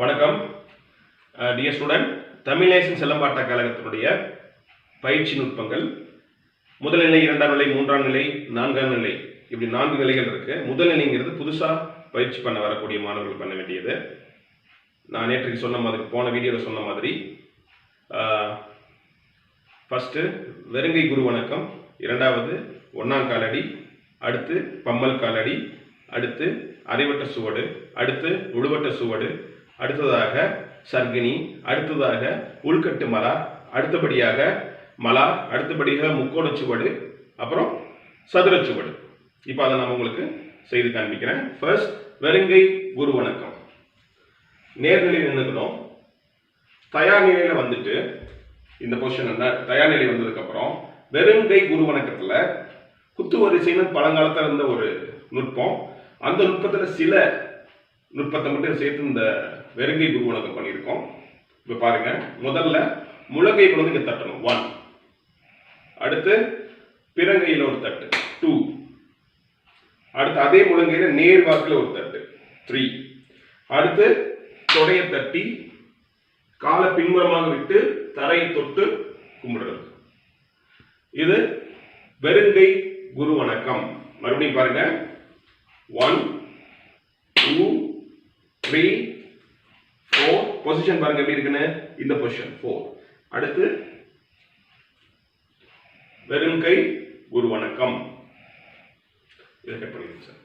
வணக்கம். Dear student தமிழேசன் செல்லம்பாட்ட கழகத்தினுடைய பயிற்சி நுட்பங்கள். முதல் நிலை இரண்டாம் நிலை மூன்றாம் நிலை நான்காம் நிலை இப்படி நான்கு நிலைகள் இருக்கு. முதல் நிலைங்கிறது புதுசாக பயிற்சி பண்ண வரக்கூடிய மாணவர்கள் பண்ண வேண்டியது. நான் நேற்றுக்கு சொன்ன மாதிரி போன வீடியோவில் சொன்ன மாதிரி ஃபஸ்ட்டு வெறுங்கை குரு வணக்கம் இரண்டாவது ஒன்னாம் காலடி அடுத்து பம்மல் காலடி அடுத்து அரைவட்ட சுவடு அடுத்து உழுவட்ட சுவடு அடுத்ததாக சர்கினி அடுத்ததாக உள்கட்டு மலா அடுத்தபடியாக மலா அடுத்தபடியாக முக்கோண சுவடு அப்புறம் சதுர சுவடு. இப்போ அதை நான் உங்களுக்கு செய்து காண்பிக்கிறேன். ஃபர்ஸ்ட் வெறுங்கை குரு வணக்கம். நேர்நிலை நின்றுக்கணும் தயார் நிலையில் வந்துட்டு இந்த பொசிஷன் என்ன? தயார் நிலை வந்ததுக்கப்புறம் வெறுங்கை குரு வணக்கத்தில் குத்து வரிசைன்னு பழங்காலத்தில் இருந்த ஒரு நுட்பம். அந்த நுட்பத்தில் சில நுட்பத்தை மட்டும் சேர்த்து இந்த வெறுங்கை குருவணக்கம் பண்ணியிருக்கோம். இப்போ பாருங்க முதல்ல முழங்கை குழந்தைங்க வந்து இங்கே தட்டணும். ஒன் அடுத்து பிறங்கையில் ஒரு தட்டு. டூ அடுத்து அதே முழங்கையில நேர் வாக்கில் ஒரு தட்டு. த்ரீ அடுத்து தொடையை தட்டி காலை பின்புறமாக விட்டு தரையை தொட்டு கும்பிடுறது. இது வெறுங்கை குரு வணக்கம். மறுபடியும் பாருங்க. ஒன் டூ த்ரீ பொசிஷன் பாருங்க எப்படி இருக்குன்னு? இந்த பொசிஷன் ஃபோர் அடுத்து வெறும் கை குரு வணக்கம். இதை கட் பண்ணிடுங்க சார்